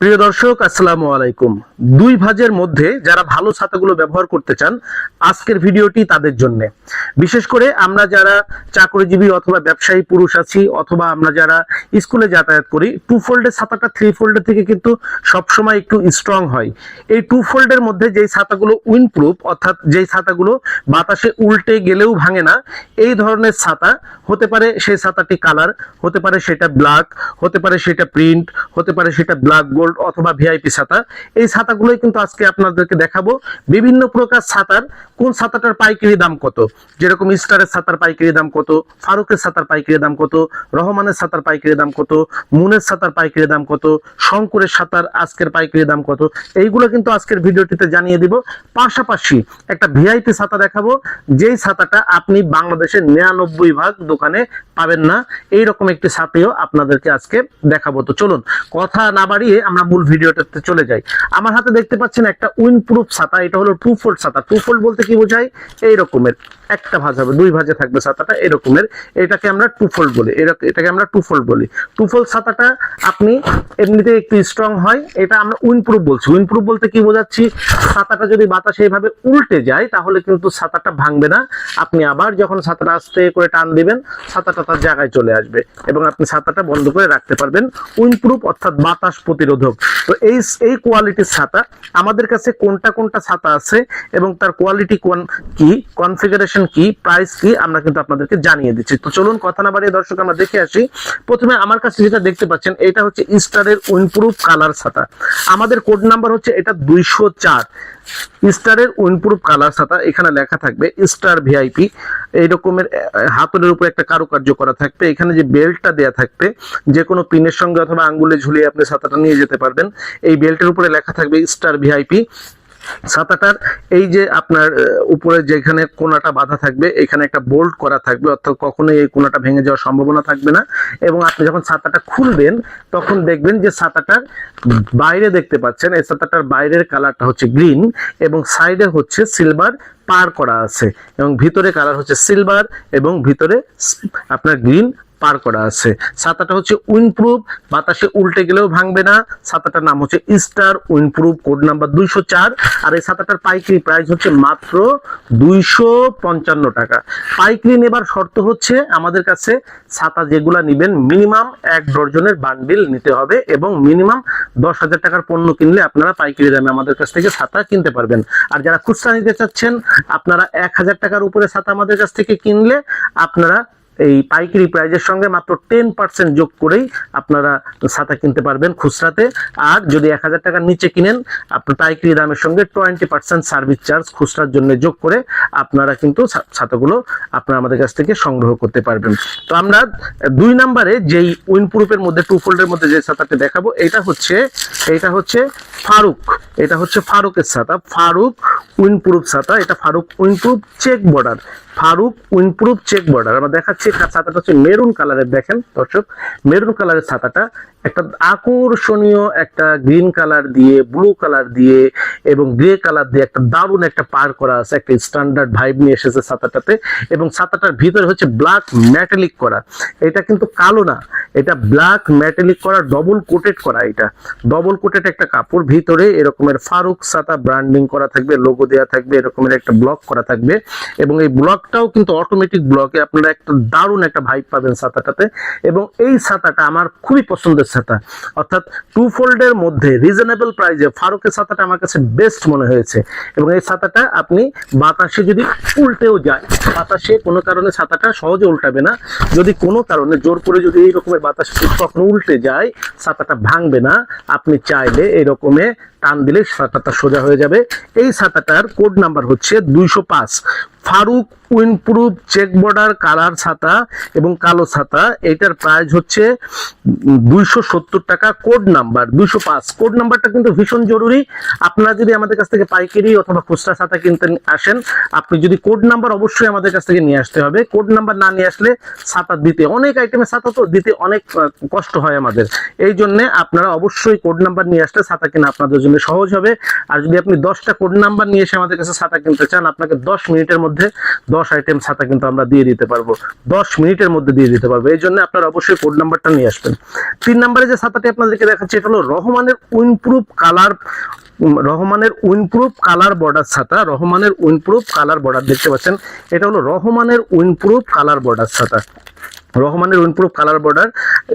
প্রিয় দর্শক, আসসালামু আলাইকুম। দুই ভাজের মধ্যে যারা ভালো ছাতাগুলো ব্যবহার করতে চান, আজকের ভিডিওটি তাদের জন্য। বিশেষ করে আমরা যারা চাকরিজীবী অথবা ব্যবসায়ী পুরুষ আছি, অথবা আমরা যারা স্কুলে যাতায়াত করি টু ফোল্ডের ছাতাটা থ্রি ফোল্ডের থেকে কিন্তু সবসময় একটু স্ট্রং হয়। এই টু ফোল্ডের মধ্যে যেই ছাতাগুলো উইন্ডপ্রুফ অর্থাৎ যেই ছাতাগুলো বাতাসে উল্টে গেলেও ভাঙে না, এই ধরনের ছাতা হতে পারে সেই ছাতাটি কালার হতে পারে সেটা ব্ল্যাক হতে পারে সেটা প্রিন্ট হতে পারে সেটা ব্ল্যাক গোল্ড অথবা ভিআইপি ছাতা, এই ছাতাগুলোই কিন্তু আজকে আপনাদেরকে দেখাবো। বিভিন্ন প্রকার ছাতার, কোন ছাতাটার পাইকারি দাম কত? যেরকম স্টারের ছাতার পাইকারি দাম কত, ফারুকের ছাতার পাইকারি দাম কত, রহমানের ছাতার পাইকারি দাম কত, মুনের ছাতার পাইকারি দাম কত, শঙ্করের ছাতার আজকের পাইকারি দাম কত, এইগুলো কিন্তু আজকের ভিডিওটিতে জানিয়ে দিব। পাশাপাশি একটা ভিআইপি ছাতা দেখাবো, যেই ছাতাটা আপনি বাংলাদেশের নিরানব্বই ভাগ দোকানে পাবেন না, এইরকম একটি ছাতিও আপনাদেরকে আজকে দেখাবো। তো চলুন, কথা না বাড়িয়ে আমরা মূল ভিডিওটাতে চলে যাই। আমার হাতে দেখতে পাচ্ছেন একটা উইনপ্রুফ ছাতা, এটা হলো টু ফোল্ড ছাতা। টু ফোল্ড বলতে কি বোঝায়? এই রকমের একটা ভাঁজ হবে দুই ভাঁজে থাকবে ছাতাটা এরকমের। এটাকে আমরা টু ফোল্ড বলি এটাকে আমরা টু ফোল্ড বলি। টু ফোল্ড ছাতাটা আপনি এমনিতে একটু স্ট্রং হয়, এটা আমরা উইনপ্রুফ বলছি। উইনপ্রুফ বলতে কি বোঝাচ্ছি? ছাতাটা যদি বাতাসে এইভাবে উল্টে যায়, তাহলে কিন্তু ছাতাটা ভাঙবে না। আপনি আবার যখন ছাতাটা আস্তে করে টান দিবেন, ছাতাটা তার জায়গায় চলে আসবে এবং আপনি ছাতাটা বন্ধ করে রাখতে পারবেন। উইনপ্রুফ অর্থাৎ বাতাস প্রতিরোধক তো এই এই কোয়ালিটির ছাতা, আমাদের কাছে কোনটা কোনটা ছাতা আছে এবং তার কোয়ালিটি কোন, কি কনফিগারেশন কি প্রাইস কি, আমরা কিন্তু আপনাদেরকে জানিয়ে দিচ্ছি। তো চলুন কথা না বাড়িয়ে দর্শক, আমরা দেখে আসি। প্রথমে আমার কাছে যেটা দেখতে পাচ্ছেন, এটা হচ্ছে স্টারের উইনপ্রুফ কালার ছাতা। আমাদের কোড নাম্বার হচ্ছে এটা দুইশো চার। স্টারের উইনপ্রুফ কালার ছাতা এখানে লেখা থাকবে স্টার ভিআইপি। এই রকমের আহ, হাতলের উপর একটা কারুকার্য করা থাকবে। এখানে যে বেল্টটা দেয়া থাকবে যে কোনো পিনের সঙ্গে অথবা আঙ্গুলে ঝুলিয়ে আপনি ছাতাটা নিয়ে যেতে পারবেন। এই বেল্টের উপরে লেখা থাকবে স্টার ভিআইপি। ছাতাটার এই যে আপনার উপরে যেখানে কোনাটা বাঁধা থাকবে, এখানে একটা বোল্ট করা থাকবে, অর্থাৎ কখনোই এই কোনাটা ভেঙে যাওয়ার সম্ভাবনা থাকবে না। এবং আপনি যখন ছাতাটা খুলবেন, তখন দেখবেন যে ছাতাটার বাইরে দেখতে পাচ্ছেন, এই ছাতাটার বাইরের কালারটা হচ্ছে গ্রিন এবং সাইডে হচ্ছে সিলভার পার করা আছে। এবং ভিতরে কালার হচ্ছে সিলভার এবং ভিতরে আপনার গ্রিন পার করা আছে। ছাতাটা হচ্ছে উইনপ্রুফ, বাতাসে উল্টে গেলেও ভাঙবে না। ছাতাটার নাম হচ্ছে স্টার উইনপ্রুফ, কোড নাম্বার দুইশো চার। আর এই ছাতাটার পাইকারি প্রাইস হচ্ছে মাত্র দুইশো পঞ্চান্ন টাকা। পাইকারি নেবার শর্ত হচ্ছে আমাদের কাছে ছাতা যেগুলা নিবেন মিনিমাম এক ডজনের বান্ডিল নিতে হবে এবং মিনিমাম দশ হাজার টাকার পণ্য কিনলে আপনারা পাইকারি দামে আমাদের কাছ থেকে ছাতা কিনতে পারবেন। আর যারা খুচরা নিতে চাচ্ছেন, আপনারা এক হাজার টাকার উপরে ছাতা আমাদের কাছ থেকে কিনলে আপনারা এই পাইকারি প্রাইজের সঙ্গে মাত্র টেন পার্সেন্ট যোগ করেই আপনারা ছাতা কিনতে পারবেন খুচরাতে। আর যদি এক হাজার টাকার নিচে কিনেন, আপনার পাইকারি দামের সঙ্গে টোয়েন্টি পার্সেন্ট সার্ভিস চার্জ খুচরার জন্য যোগ করে আপনারা কিন্তু ছাতাগুলো আপনারা আমাদের কাছ থেকে সংগ্রহ করতে পারবেন। তো আমরা দুই নম্বরে যেই উইনপ্রুফের মধ্যে, টু ফোল্ডের মধ্যে যে ছাতাটি দেখাবো, এটা হচ্ছে এটা হচ্ছে ফারুক। এটা হচ্ছে ফারুকের ছাতা। ফারুক উইনপ্রুফ ছাতা। এটা Faruk windproof check border. Faruk windproof check border. আমরা দেখাচ্ছি ছাতাটা হচ্ছে মেরুন কালারের, দেখেন দর্শক, মেরুন কালারের ছাতাটা। একটা আকর্ষণীয় একটা গ্রিন কালার দিয়ে, ব্লু কালার দিয়ে এবং গ্রে কালার দিয়ে একটা দারুণ একটা পার করা আছে, একটা স্ট্যান্ডার্ড ভাইব নিয়ে এসেছে ছাতাটাতে এবং ছাতাটার ভিতরে হচ্ছে ব্ল্যাক ম্যাটালিক করা। এটা কিন্তু কালো না, এটা ব্ল্যাক ম্যাটালিক করা ডবল কোটেড করা এটা। ডবল কোটেড একটা কাপড় ভিতরে এরকমের ফারুক ছাতা ব্র্যান্ডিং করা থাকবে লোগো দেওয়া থাকবে, এরকমের একটা ব্লক করা থাকবে এবং এই ব্লকটাও কিন্তু অটোমেটিক ব্লকে আপনারা একটা দারুণ একটা ভাইব পাবেন ছাতাটাতে এবং এই ছাতাটা আমার খুবই পছন্দের ছাতা। অর্থাৎ টু ফোল্ডের মধ্যে রিজনেবল প্রাইসে ফারুকের ছাতাটা আমার কাছে বেস্ট মনে হয়েছে। এবং এই ছাতাটা আপনি বাতাসে যদি উল্টেও যায়, বাতাসে কোনো কারণে ছাতাটা সহজে উল্টাবে না। যদি কোনো কারণে জোর করে যদি এই রকমের বাতাস কখনো উল্টে যায়, ছাতাটা ভাঙবে না। আপনি চাইলে এই রকমের টান দিলে ছাতাটা সোজা হয়ে যাবে। এই ছাতাটার কোড নাম্বার হচ্ছে দুইশো পাঁচ। Faruk windproof check border, colour ছাতা এবং কালো ছাতা। এটার প্রাইস হচ্ছে দুইশো সত্তর টাকা কোড নাম্বার দুইশো পাঁচ। কোড নাম্বারটা কিন্তু ভীষণ জরুরি। আপনারা যদি আমাদের কাছ থেকে পাইকারি অথবা খুচরা ছাতা কিনতে আসেন, আপনি যদি কোড নাম্বার অবশ্যই আমাদের কাছ থেকে নিয়ে আসতে হবে। কোড নাম্বার না নিয়ে আসলে ছাতা দিতে, অনেক আইটেমের ছাতা তো দিতে অনেক কষ্ট হয় আমাদের। এই জন্য আপনারা অবশ্যই কোড নাম্বার নিয়ে আসলে ছাতা কিনা আপনাদের জন্য সহজ হবে। আর যদি আপনি দশটা কোড নাম্বার নিয়ে এসে আমাদের কাছে ছাতা কিনতে চান, আপনাকে দশ মিনিটের মধ্যে মধ্যে দশ আইটেম ছাতা কিন্তু আমরা দিয়ে দিতে পারব। দশ মিনিটের মধ্যে দিয়ে দিতে পারব। এই জন্য আপনারা অবশ্যই কোড নাম্বারটা নিয়ে আসবেন। তিন নম্বরে যে ছাতাটি আপনাদেরকে দেখাচ্ছি, এটা হলো রহমানের উইনপ্রুফ কালার রহমানের উইনপ্রুফ কালার বর্ডার ছাতা। রহমানের উইনপ্রুফ কালার বর্ডার দেখতে পাচ্ছেন। এটা হলো রহমানের উইনপ্রুফ কালার বর্ডার ছাতা। রহমানের উইনপ্রুফ কালার বর্ডার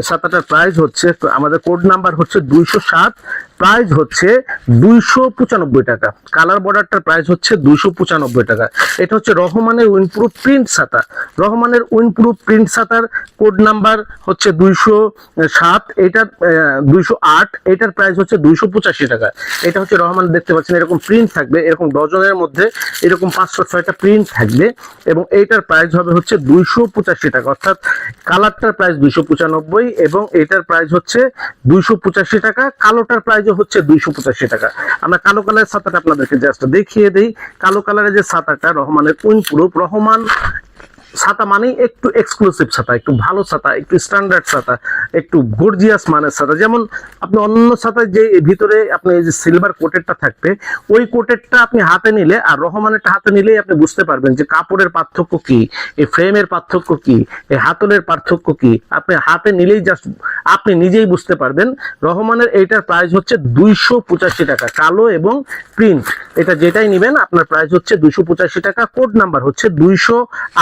ছাতাটার প্রাইস হচ্ছে, আমাদের কোড নাম্বার হচ্ছে দুইশো সাত প্রাইস হচ্ছে দুইশো পঁচানব্বই টাকা। কালার বর্ডারটার প্রাইস হচ্ছে দুইশো পঁচানব্বই টাকা। এটা হচ্ছে রহমানের উইনপ্রুফ প্রিন্ট ছাতা। রহমানের উইনপ্রুফ প্রিন্ট ছাতার কোড নাম্বার হচ্ছে দুইশো সাত, এটার দুইশো আট, এটার প্রাইস হচ্ছে দুইশো পঁচাশি টাকা। এটা হচ্ছে রহমান, দেখতে পাচ্ছেন, এরকম প্রিন্ট থাকবে, এরকম ডজনের মধ্যে এরকম পাঁচশো ছয়টা প্রিন্ট থাকবে এবং এইটার প্রাইস হবে হচ্ছে দুইশো পঁচাশি টাকা। অর্থাৎ কালারটার প্রাইস দুইশো পঁচানব্বই এবং এটার প্রাইস হচ্ছে দুইশো পঁচাশি টাকা। কালোটার প্রাইস হচ্ছে দুইশো পঁচাশি টাকা। আমরা কালো কালারের ছাতাটা আপনাদেরকে জাস্ট দেখিয়ে দিই। কালো কালারের যে ছাতাটা রহমানের কুইন প্রুফ রহমান ছাতা মানেই একটু এক্সক্লুসিভ ছাতা, একটু ভালো ছাতা, একটু স্ট্যান্ডার্ড ছাতা, একটু গর্জিয়াস মানের ছাতা। যেমন আপনি অন্য ছাতায় যে ভিতরে আপনি যে সিলভার কোটেরটা থাকবে, ওই কোটেরটা আপনি হাতে নিলে, আর রহমানেরটা হাতে নিলেই আপনি বুঝতে পারবেন যে কাপড়ের পার্থক্য কি, এই ফ্রেমের পার্থক্য কি, এই হাতলের পার্থক্য কি। আপনি হাতে নিলেই জাস্ট আপনি নিজেই বুঝতে পারবেন। রহমানের এইটার প্রাইস হচ্ছে দুইশো পঁচাশি টাকা, কালো এবং প্রিন্ট এটা যেটাই নেবেন, আপনার প্রাইস হচ্ছে দুইশো পঁচাশি টাকা কোড নাম্বার হচ্ছে দুইশো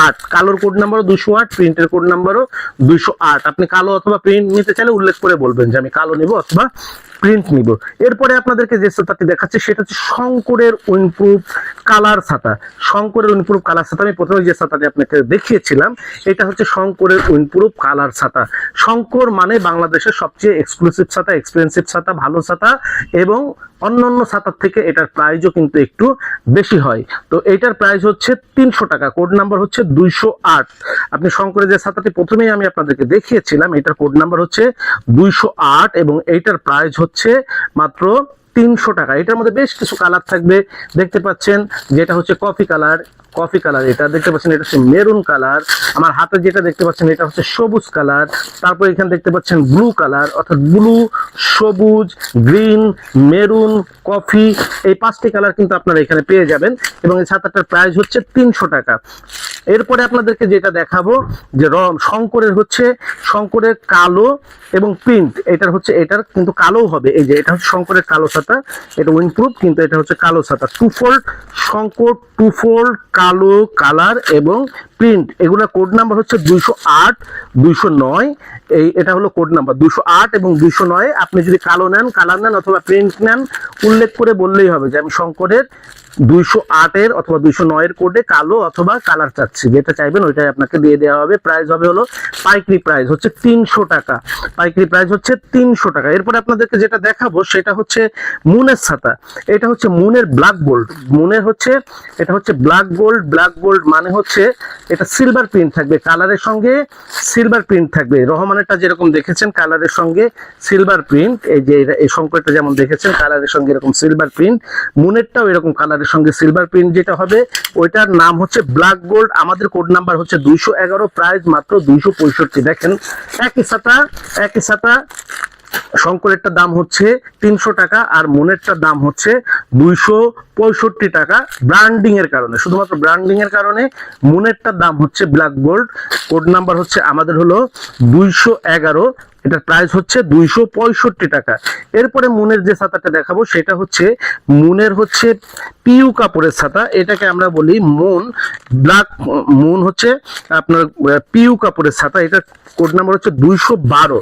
আট। কালোর কোড নাম্বারও দুশো আট প্রিন্টের কোড নাম্বারও দুইশো আট। আপনি কালো অথবা প্রিন্ট নিতে চাইলে উল্লেখ করে বলবেন যে আমি কালো নিব অথবা প্রিন্ট নিব। এরপরে আপনাদেরকে যে ছাতাটি দেখাচ্ছে, সেটা হচ্ছে শঙ্করের উইনপ্রুফ কালার ছাতা। শঙ্করের উইনপ্রুফ কালার ছাতা, আমি প্রথমে যে ছাতাটি আপনাকে দেখিয়েছিলাম, এটা হচ্ছে শঙ্করের উইনপ্রুফ কালার ছাতা। শঙ্কর মানে বাংলাদেশের সবচেয়ে এক্সক্লুসিভ ছাতা এক্সপেন্সিভ ছাতা, ভালো ছাতা এবং অন্যান্য ছাতার থেকে এটার প্রাইসও কিন্তু একটু বেশি হয়। তো এটার প্রাইস হচ্ছে তিনশো টাকা কোড নাম্বার হচ্ছে দুইশো আট। আপনি শঙ্করের যে ছাতাটি প্রথমেই আমি আপনাদেরকে দেখিয়েছিলাম, এটার কোড নাম্বার হচ্ছে দুইশো আট এবং এইটার প্রাইস হচ্ছে মাত্র তিনশো টাকা। এটার মধ্যে বেশ কিছু কালার থাকবে। দেখতে পাচ্ছেন, যেটা হচ্ছে কফি কালার কফি কালার, এটা দেখতে পাচ্ছেন, এটা হচ্ছে মেরুন কালার। আমার হাতে যেটা দেখতে পাচ্ছেন, এটা হচ্ছে সবুজ কালার। তারপর এখানে দেখতে পাচ্ছেন ব্লু কালার, অর্থাৎ ব্লু, সবুজ, গ্রিন, মেরুন, কফি, এই পাঁচটি কালার কিন্তু আপনারা এখানে পেয়ে যাবেন। এবং এই ছাতাটার প্রাইস হচ্ছে তিনশো টাকা। এরপরে আপনাদেরকে যেটা দেখাবো, যে রং, শঙ্করের হচ্ছে, শঙ্করের কালো এবং প্রিন্ট এটার হচ্ছে, এটার কিন্তু কালো হবে। এই যে, এটা হচ্ছে শঙ্করের কালো ছাতা, এটা উইনপ্রুফ কিন্তু এটা হচ্ছে কালো ছাতা। Two fold Shankar two fold কালো কালার এবং প্রিন্ট এগুলো কোড নাম্বার হচ্ছে দুইশো আট, দুইশো নয়, এই এটা হলো কোড নাম্বার দুশো আট এবং দুইশো নয়, আপনি যদি কালো নেন কালার নেন অথবা প্রিন্ট নেন, উল্লেখ করে বললেই হবে যে আমি শঙ্করের দুইশো আটের অথবা দুইশো নয়ের কোডে কালো অথবা কালার চাচ্ছি। যেটা চাইবেন ওইটাই আপনাকে দিয়ে দেওয়া হবে। প্রাইস হবে হলো পাইকারি প্রাইস হচ্ছে তিনশো টাকা। পাইকারি প্রাইস হচ্ছে তিনশো টাকা। এরপরে আপনাদেরকে যেটা দেখাবো, সেটা হচ্ছে মুনের ছাতা। এটা হচ্ছে মুনের ব্ল্যাক গোল্ড মুনের হচ্ছে, এটা হচ্ছে ব্ল্যাক গোল্ড ব্ল্যাক গোল্ড মানে হচ্ছে এটা সিলভার প্রিন্ট থাকবে কালারের সঙ্গে সিলভার প্রিন্ট থাকবে। রহমানেরটা যেরকম দেখেছেন কালারের সঙ্গে সিলভার প্রিন্ট এই যে এই সংকটটা যেমন দেখেছেন কালারের সঙ্গে এরকম সিলভার প্রিন্ট মুনেরটাও এরকম কালারের সঙ্গে সিলভার প্রিন্ট যেটা হবে, ওইটার নাম হচ্ছে ব্ল্যাক গোল্ড আমাদের কোড নাম্বার হচ্ছে দুইশো এগারো প্রাইস মাত্র দুইশো পঁয়ষট্টি। দেখেন, একই ছাতা একই ছাতা শঙ্করেরটার দাম হচ্ছে তিনশো টাকা আর মনেরটার দাম হচ্ছে দুইশো পঁয়ষট্টি টাকা ব্র্যান্ডিং এর কারণে। শুধুমাত্র ব্র্যান্ডিং এর কারণে মনেরটার দাম হচ্ছে ব্ল্যাক গোল্ড কোড নাম্বার হচ্ছে আমাদের হলো দুইশো এগারো। এটার প্রাইস হচ্ছে দুইশো পঁয়ষট্টি টাকা। এরপরে মুনের যে ছাতাটা দেখাবো, সেটা হচ্ছে মুনের হচ্ছে পিউ কাপড়ের ছাতা। এটাকে আমরা বলি মুন। ব্ল্যাক মুন হচ্ছে আপনার পিউ কাপড়ের ছাতা। এটা কোড নাম্বার হচ্ছে দুইশো বারো।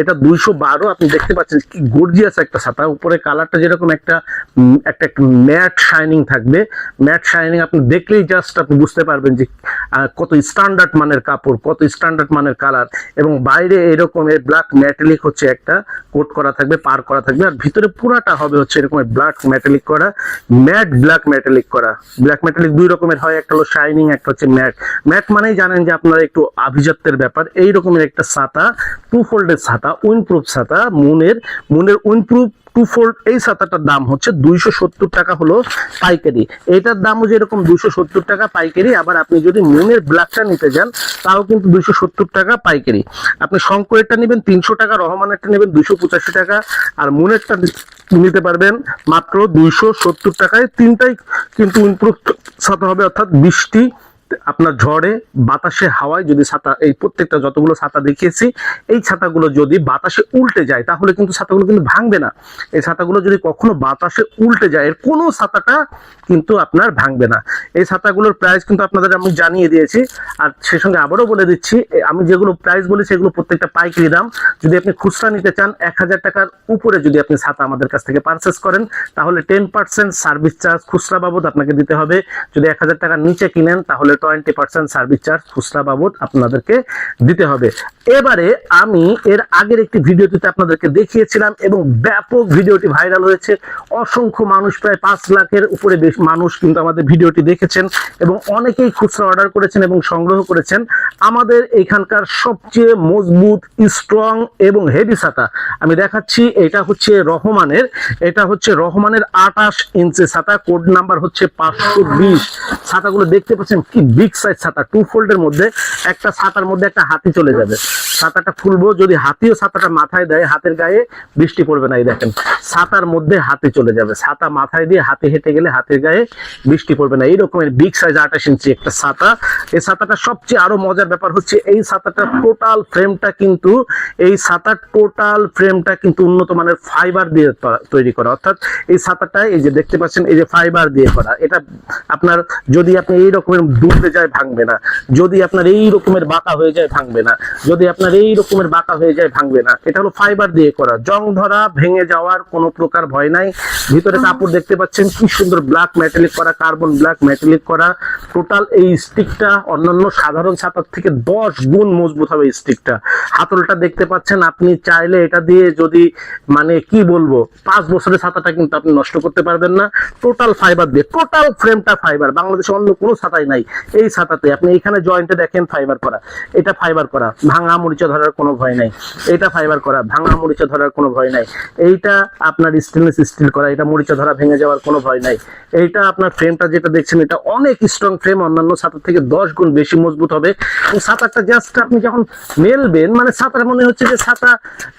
এটা দুইশো বারো, আপনি দেখতে পাচ্ছেন কি গর্জিয়াস একটা ছাতা। উপরে কালারটা যেরকম একটা একটা ম্যাট শাইনিং থাকবে। ম্যাট শাইনিং আপনি দেখলেই জাস্ট আপনি বুঝতে পারবেন যে কত স্ট্যান্ডার্ড মানের কাপড়, কত স্ট্যান্ডার্ড মানের কালার। এবং বাইরে এরকম এর ব্ল্যাক ম্যাটেলিক হচ্ছে একটা, কোট করা থাকবে, পার করা থাকবে। আর ভিতরে পুরাটা হবে হচ্ছে এরকম ব্ল্যাক ম্যাটেলিক করা ম্যাট ব্ল্যাক ম্যাটেলিক করা। ব্ল্যাক ম্যাটেলিক দুই রকমের হয়, একটা হলো শাইনিং একটা হচ্ছে ম্যাট ম্যাট মানেই জানেন যে আপনারা একটু আভিজাত্যের ব্যাপার। এই রকমের একটা ছাতা টু ফোল্ডের ছাতা। উইনপ্রুফ ছাতা, মুনের মুনের উইনপ্রুফ টু ফোল্ড এই ছাতাটার দাম হচ্ছে দুইশো সত্তর টাকা হলো পাইকারি। এটার দামও যেরকম দুইশো সত্তর টাকা পাইকারি, আবার আপনি যদি মুনের ব্ল্যাকটা নিতে যান, তাও কিন্তু দুইশো সত্তর টাকা পাইকারি। আপনি শঙ্করেরটা নেবেন তিনশো টাকা, রহমানেরটা নেবেন দুইশো পঁচাশি টাকা, আর মুনেরটা নিতে পারবেন মাত্র দুইশো সত্তর টাকায়। তিনটাই কিন্তু ইমপ্রুভ ছাতা হবে, অর্থাৎ বৃষ্টি আপনার ঝড়ে, বাতাসে, হাওয়ায় যদি ছাতা, এই প্রত্যেকটা যতগুলো ছাতা দেখিয়েছি, এই ছাতাগুলো যদি বাতাসে উল্টে যায়, তাহলে কিন্তু ছাতাগুলো কিন্তু ভাঙবে না। এই ছাতাগুলো যদি কখনো বাতাসে উল্টে যায়, এর কোনো ছাতাটা কিন্তু আপনার ভাঙবে না। এই ছাতাগুলোর প্রাইস কিন্তু আপনাদের আমি জানিয়ে দিয়েছি। আর সে সঙ্গে আবারও বলে দিচ্ছি আমি যেগুলো প্রাইস বলেছি সেগুলো প্রত্যেকটা পাইকারি দাম। যদি আপনি খুচরা নিতে চান, এক হাজার টাকার উপরে যদি আপনি ছাতা আমাদের কাছ থেকে পারচেস করেন, তাহলে টেন পার্সেন্ট সার্ভিস চার্জ খুচরা বাবদ আপনাকে দিতে হবে। যদি এক হাজার টাকার নিচে কিনেন, তাহলে টোয়েন্টি পার্সেন্ট সার্ভিস চার্জ খুচরা বাবদ আপনাদেরকে দিতে হবে। এবারে আমি এর আগের একটি ভিডিওটিতে আপনাদেরকে দেখিয়েছিলাম এবং ব্যাপক ভিডিওটি ভাইরাল হয়েছে। অসংখ্য মানুষ প্রায় পাঁচ লাখের উপরে বেশ মানুষ কিন্তু আমাদের ভিডিওটি দেখেছেন এবং অনেকেই খুচরা অর্ডার করেছেন এবং সংগ্রহ করেছেন। আমাদের এখানকার সবচেয়ে মজবুত স্ট্রং এবং হেভি ছাতা। আমি দেখাচ্ছি, এটা হচ্ছে রহমানের, এটা হচ্ছে রহমানের আঠাশ ইঞ্চি ছাতা। কোড নাম্বার হচ্ছে পাঁচশো বিশ। ছাতাগুলো দেখতে পাচ্ছেন কি বিগ সাইজ ছাতা। টু ফোল্ডের মধ্যে একটা ছাতার মধ্যে একটা হাতি চলে যাবে। ছাতাটা খুলবো, যদি হাতিও ছাতাটা মাথায় দেয়, হাতের গায়ে বৃষ্টি পড়বে না, এই দেখেন। ছাতার মধ্যে হাতি চলে যাবে। ছাতা মাথায় দিয়ে হাতে হেঁটে গেলে হাতের গায়ে বৃষ্টি পড়বে না। এই বিগ সাইজ আঠাশ ইঞ্চি একটা ছাতা। এই ছাতাটা সবচেয়ে আরও মজার ব্যাপার হচ্ছে, এই ছাতাটার টোটাল ফ্রেমটা কিন্তু, এই ছাতার টোটাল ফ্রেমটা কিন্তু উন্নত মানের ফাইবার দিয়ে তৈরি করা। অর্থাৎ এই ছাতাটা, এই যে দেখতে পাচ্ছেন, এই যে ফাইবার দিয়ে করা। এটা আপনার যদি আপনি এই রকমের ডুবতে যায় ভাঙবে না। যদি আপনার এই রকমের বাঁকা হয়ে যায় ভাঙবে না। যদি আপনার এই রকমের বাঁকা হয়ে যায় ভাঙবে না। এটা হলো ফাইবার দিয়ে করা। জং ধরা, ভেঙে যাওয়ার কোনো প্রকার ভয় নাই। ভিতরে কাপড় দেখতে পাচ্ছেন, কি সুন্দর ব্ল্যাক মেটালিক করা কার্বন ব্ল্যাক মেটালিক করা টোটাল এই স্টিকটা অন্যান্য সাধারণ ছাতার থেকে দশ গুণ মজবুত হবে স্টিকটা হাতলটা দেখতে পাচ্ছেন, আপনি চাইলে এটা দিয়ে যদি মানে কি বলব, পাঁচ বছরের ছাতাটা কিন্তু আপনি নষ্ট করতে পারবেন না। টোটাল ফাইবার দিয়ে টোটাল ফ্রেমটা ফাইবার বাংলাদেশে অন্য কোনো ছাতাই নাই। এই ছাতাতে আপনি এখানে জয়েন্টে দেখেন ফাইবার করা। এটা ফাইবার করা, ভাঙা মরিচা ধরার কোনো ভয় নাই। এটা ফাইবার করা, ভাঙা মরিচা ধরার কোনো ভয় নাই। এইটা আপনার স্টেনলেস স্টিল করা, এটা মরিচা ধরা ভেঙে যাওয়ার কোনো ভয় নাই। এইটা আপনার ফ্রেমটা যেটা দেখছেন, এটা অনেক স্ট্রং ফ্রেম অন্যান্য ছাতার থেকে দশ গুণ বেশি মজবুত হবে। ছাতাটা জাস্ট আপনি যখন মেলবেন মানে ছাতাটা মনে হচ্ছে যে ছাতা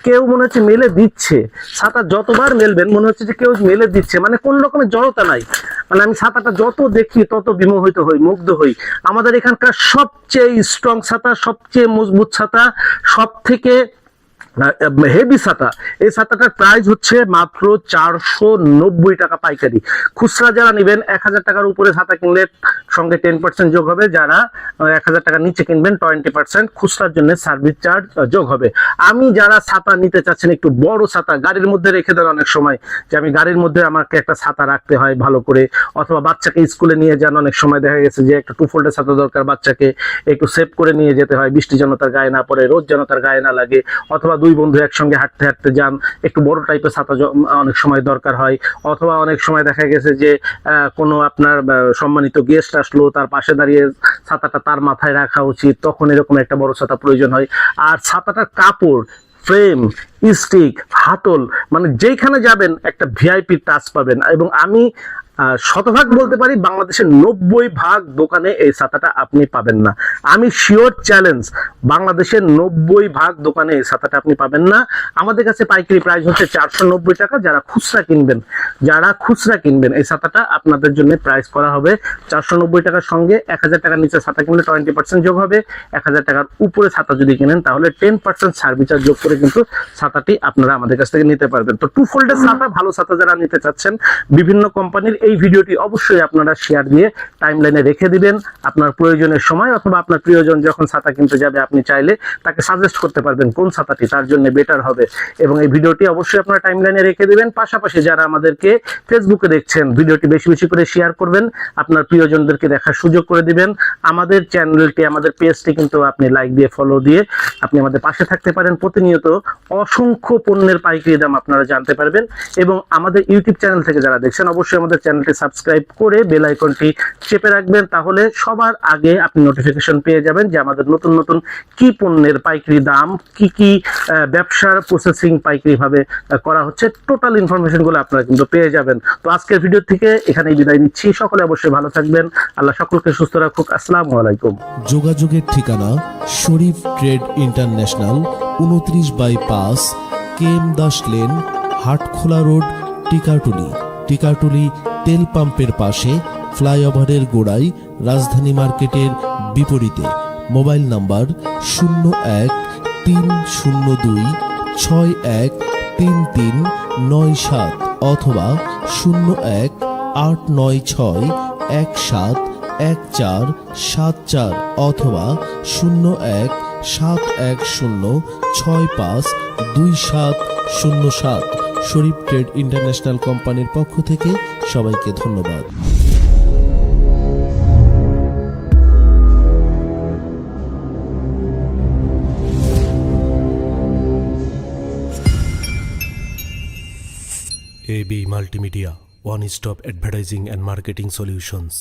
কেউ মনে হচ্ছে মেলে দিচ্ছে। ছাতা যতবার মেলবেন, মনে হচ্ছে যে কেউ মেলে দিচ্ছে। মানে কোন রকমের জড়তা নাই। মানে আমি ছাতাটা যত দেখি, তত বিমোহিত হই, মুগ্ধ হই। আমাদের এখানকার সবচেয়ে স্ট্রং ছাতা, সবচেয়ে মজবুত ছাতা সব থেকে হেভি ছাতা। এই ছাতাটার প্রাইস হচ্ছে মাত্র চারশো নব্বই টাকা পাইকারি। খুচরা যারা নেবেন, এক হাজার টাকার উপরে ছাতা কিনলে সঙ্গে টেন পার্সেন্ট যোগ হবে। যারা এক হাজার নিচে কিনবেন টোয়েন্টি পার্সেন্ট খুচরার জন্য সার্ভিস চার্জ যোগ হবে। আমি যারা ছাতা নিতে চাচ্ছেন, একটু বড় ছাতা, গাড়ির মধ্যে রেখে দেন অনেক সময়, যে আমি গাড়ির মধ্যে আমাকে একটা ছাতা রাখতে হয় ভালো করে, অথবা বাচ্চাকে স্কুলে নিয়ে যান, অনেক সময় দেখা গেছে যে একটা টু ফোল্ডের ছাতা দরকার বাচ্চাকে, একটু সেভ করে নিয়ে যেতে হয়, বৃষ্টি যেন তার গায়ে না পড়ে, রোদ যেন তার গায়ে না লাগে, অথবা দুই বন্ধু একসঙ্গে হাঁটতে হাঁটতে যান, একটু বড় টাইপের ছাতা অনেক সময় দরকার হয়, অথবা অনেক সময় দেখা গেছে যে কোনো আপনার সম্মানিত গেস্ট আসলো, তার পাশে দাঁড়িয়ে ছাতাটা তার মাথায় রাখা উচিত, তখন এরকম একটা বড় ছাতা প্রয়োজন হয়। আর ছাতাটার কাপড় ফ্রেম স্টিক হাতল মানে যেখানে যাবেন একটা ভিআইপি টাচ পাবেন। এবং আমি শতভাগ বলতে পারি বাংলাদেশের নব্বই ভাগ দোকানে এই ছাতাটা আপনি পাবেন না। আমি শিওর চ্যালেঞ্জ বাংলাদেশের নব্বই ভাগ দোকানে এই ছাতাটা আপনি পাবেন না। আমাদের কাছে পাইকারি প্রাইস হচ্ছে চারশো নব্বই টাকা, যারা খুচরা কিনবেন, যারা খুচরা কিনবেন, এই ছাতাটা আপনাদের জন্য প্রাইস করা হবে চারশো নব্বই টাকার সঙ্গে। এক হাজার টাকার নিচে ছাতা কিনলে টোয়েন্টি পার্সেন্ট যোগ হবে। এক হাজার টাকার উপরে ছাতা যদি কিনেন, তাহলে টেন পার্সেন্ট সার্ভিস যোগ করে কিন্তু ছাতাটি আপনারা আমাদের কাছ থেকে নিতে পারবেন। তো টু ফোল্ডের ছাতা, ভালো ছাতা যারা নিতে চাচ্ছেন, বিভিন্ন কোম্পানির এই ভিডিওটি অবশ্যই আপনারা শেয়ার দিয়ে টাইম লাইনে রেখে দিবেন। আপনার প্রয়োজনের সময় অথবা আপনার প্রিয়জন যখন ছাতা কিনতে যাবে, আপনি চাইলে তাকে সাজেস্ট করতে পারবেন কোন ছাতাটি তার জন্য বেটার হবে। এবং এই ভিডিওটি অবশ্যই আপনারা টাইম লাইনে রেখে দিবেন। পাশাপাশি যারা আমাদেরকে ফেসবুকে দেখছেন, ভিডিওটি বেশি বেশি করে শেয়ার করবেন। আপনার প্রিয়জনদেরকে দেখার সুযোগ করে দিবেন। আমাদের চ্যানেলটি আমাদের পেজটি কিন্তু আপনি লাইক দিয়ে ফলো দিয়ে আপনি আমাদের পাশে থাকতে পারেন। প্রতিনিয়ত অসংখ্য পণ্যের পাইকারি দাম আপনারা জানতে পারবেন। এবং আমাদের ইউটিউব চ্যানেল থেকে যারা দেখছেন, অবশ্যই আমাদের চ্যানেল চ্যানেলটি সাবস্ক্রাইব করে বেল আইকনটি চেপে রাখবেন, তাহলে সবার আগে আপনি নোটিফিকেশন পেয়ে যাবেন যে আমাদের নতুন নতুন কি পণ্যের পাইকারি দাম, কি কি ব্যবসার প্রসেসিং পাইকারি ভাবে করা হচ্ছে টোটাল ইনফরমেশনগুলো আপনারা কিন্তু পেয়ে যাবেন। তো আজকের ভিডিও থেকে এখানেই বিদায় নিচ্ছি। সকলে অবশ্যই ভালো থাকবেন। আল্লাহ সকলকে সুস্থ রাখুক। আসসালামু আলাইকুম। যোগাযোগের ঠিকানা শরীফ ট্রেড ইন্টারন্যাশনাল, উনত্রিশ বাই পাঁচ K M Das lane, Hatkhola road, Tikatuli. Tikatuli তেল পাম্পের পাশে ফ্লাইওভারের গোড়ায় রাজধানী মার্কেটের বিপরীতে মোবাইল নাম্বার শূন্য এক তিন শূন্য দুই ছয় এক তিন তিন নয় সাত অথবা শূন্য এক আট নয় ছয় এক সাত এক চার সাত চার অথবা শূন্য এক সাত এক শূন্য ছয় পাঁচ দুই সাত শূন্য সাত। শরীফ ট্রেড ইন্টারন্যাশনাল কোম্পানির পক্ষ থেকে সবাইকে ধন্যবাদ। AB multimedia one stop advertising and marketing solutions